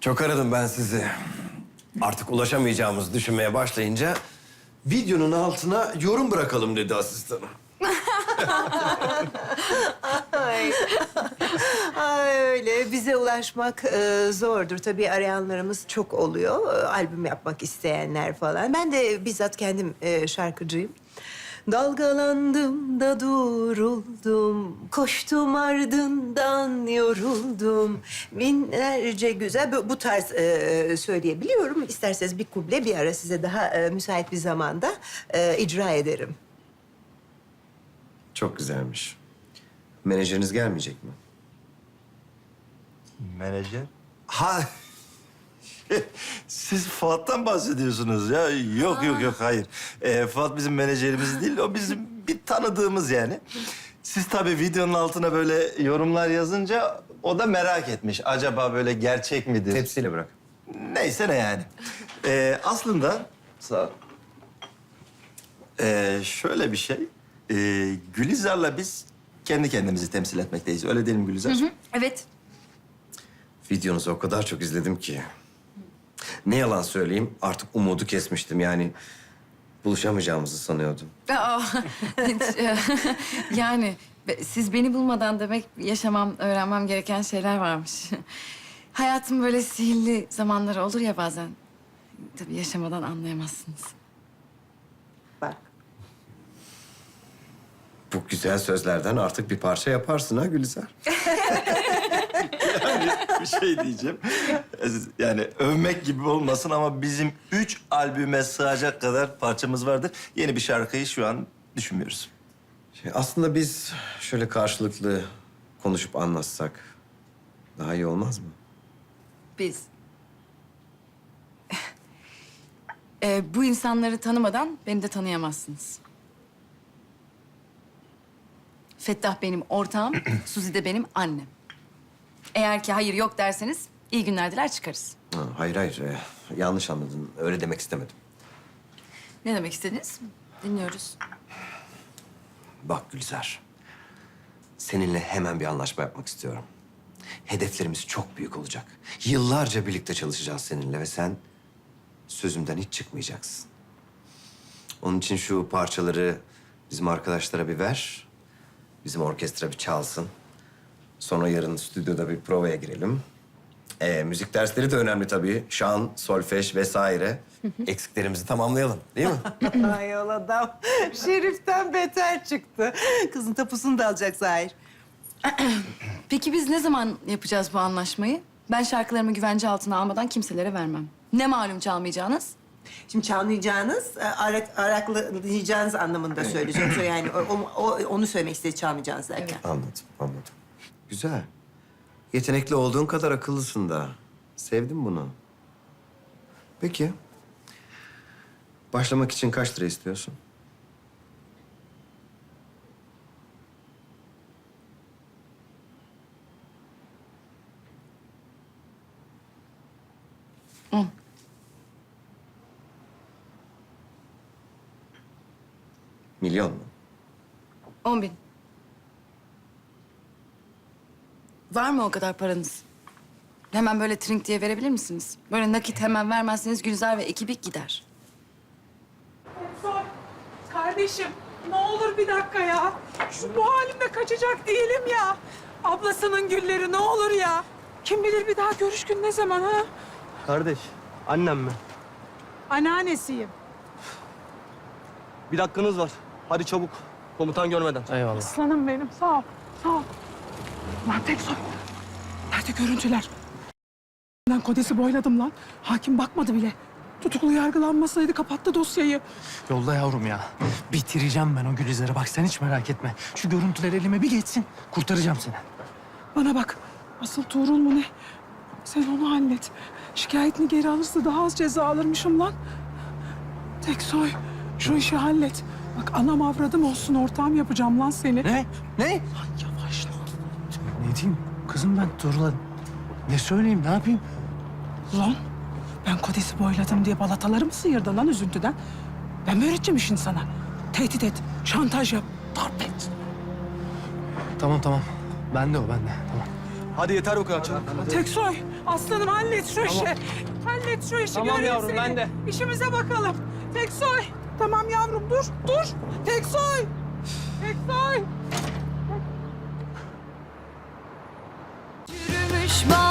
Çok aradım ben sizi. Artık ulaşamayacağımızı düşünmeye başlayınca videonun altına yorum bırakalım dedi asistanım. Ay. Ay öyle. Bize ulaşmak e, zordur. Tabii arayanlarımız çok oluyor. E, albüm yapmak isteyenler falan. Ben de bizzat kendim e, şarkıcıyım. Dalgalandım da duruldum, koştum ardından yoruldum. Binlerce güzel bu, bu tarz e, söyleyebiliyorum. İsterseniz bir kuble bir ara size daha e, müsait bir zamanda e, icra ederim. Çok güzelmiş. Menajeriniz gelmeyecek mi? Menajer? Ha, siz Fuat'tan bahsediyorsunuz ya. Yok yok yok hayır. Ee, Fuat bizim menajerimiz değil, o bizim bir tanıdığımız yani. Siz tabii videonun altına böyle yorumlar yazınca o da merak etmiş. Acaba böyle gerçek midir? Tepsiyle bırak. Neyse ne yani. Ee, aslında sağ ol. Ee, şöyle bir şey. Ee, Gülizar'la biz kendi kendimizi temsil etmekteyiz. Öyle değil mi Gülizar? Evet. Videonuzu o kadar çok izledim ki. Ne yalan söyleyeyim artık umudu kesmiştim yani. Buluşamayacağımızı sanıyordum. Aa, e, yani be- siz beni bulmadan demek yaşamam, öğrenmem gereken şeyler varmış. Hayatım böyle sihirli zamanları olur ya bazen. Tabii yaşamadan anlayamazsınız. Bak. Bu güzel sözlerden artık bir parça yaparsın ha Gülizar. Bir şey diyeceğim. Yani övmek gibi olmasın ama bizim üç albüme sığacak kadar parçamız vardır. Yeni bir şarkıyı şu an düşünmüyoruz. Şey, aslında biz şöyle karşılıklı konuşup anlatsak daha iyi olmaz mı? Biz. E, bu insanları tanımadan beni de tanıyamazsınız. Fettah benim ortağım, Suzi de benim annem. Eğer ki hayır yok derseniz iyi günler diler çıkarız. Ha, hayır hayır e, yanlış anladın. Öyle demek istemedim. Ne demek istediniz? Dinliyoruz. Bak Gülizar. Seninle hemen bir anlaşma yapmak istiyorum. Hedeflerimiz çok büyük olacak. Yıllarca birlikte çalışacağız seninle ve sen sözümden hiç çıkmayacaksın. Onun için şu parçaları bizim arkadaşlara bir ver. Bizim orkestra bir çalsın. Sonra yarın stüdyoda bir provaya girelim. Ee, müzik dersleri de önemli tabii. Şan, solfej vesaire. Eksiklerimizi tamamlayalım değil mi? Ay ol adam. Şerif'ten beter çıktı. Kızın tapusunu da alacak Zahir. Peki biz ne zaman yapacağız bu anlaşmayı? Ben şarkılarımı güvence altına almadan kimselere vermem. Ne malum çalmayacağınız? Şimdi çalmayacağınız, e, arak, araklayacağınız anlamında söyleyeceğim. Yani o, o- onu söylemek istedi çalmayacağınız derken. Anladım, anladım. Güzel. Yetenekli olduğun kadar akıllısın da. Sevdim bunu. Peki. Başlamak için kaç lira istiyorsun? On. Milyon mu? On bin. Var mı o kadar paranız? Hemen böyle trink diye verebilir misiniz? Böyle nakit hemen vermezseniz Gülzar ve ekibi gider. Sor. Kardeşim ne olur bir dakika ya. Şu bu halimde kaçacak değilim ya. Ablasının gülleri ne olur ya. Kim bilir bir daha görüş gün ne zaman ha? Kardeş, annem mi? Anneannesiyim. Bir dakikanız var. Hadi çabuk. Komutan görmeden. Eyvallah. Aslanım benim sağ ol. Sağ ol. Lan tek soy. Nerede görüntüler? Ben kodesi boyladım lan. Hakim bakmadı bile. Tutuklu yargılanmasaydı kapattı dosyayı. Yolda yavrum ya. Bitireceğim ben o Gülizar'ı. Bak sen hiç merak etme. Şu görüntüler elime bir geçsin. Kurtaracağım seni. Bana bak. Asıl Tuğrul mu ne? Sen onu hallet. Şikayetini geri alırsa daha az ceza alırmışım lan. Teksoy, şu işi hallet. Bak anam avradım olsun ortağım yapacağım lan seni. Ne? Ne? Yavaş lan. Ne diyeyim? Kızım ben Turla. Ne söyleyeyim, ne yapayım? Lan ben kodesi boyladım diye balataları mı sıyırdın lan üzüntüden? Ben mi öğreteceğim işini sana? Tehdit et, şantaj yap, darp et. Tamam tamam. Bende o, bende. Tamam. Hadi yeter bu kadar çabuk. Teksoy, aslanım hallet şu işi. Hallet şu işi. Tamam göreyim yavrum, seni. ben de. İşimize bakalım. Teksoy. Tamam yavrum dur, dur. Teksoy. Teksoy. manchmal.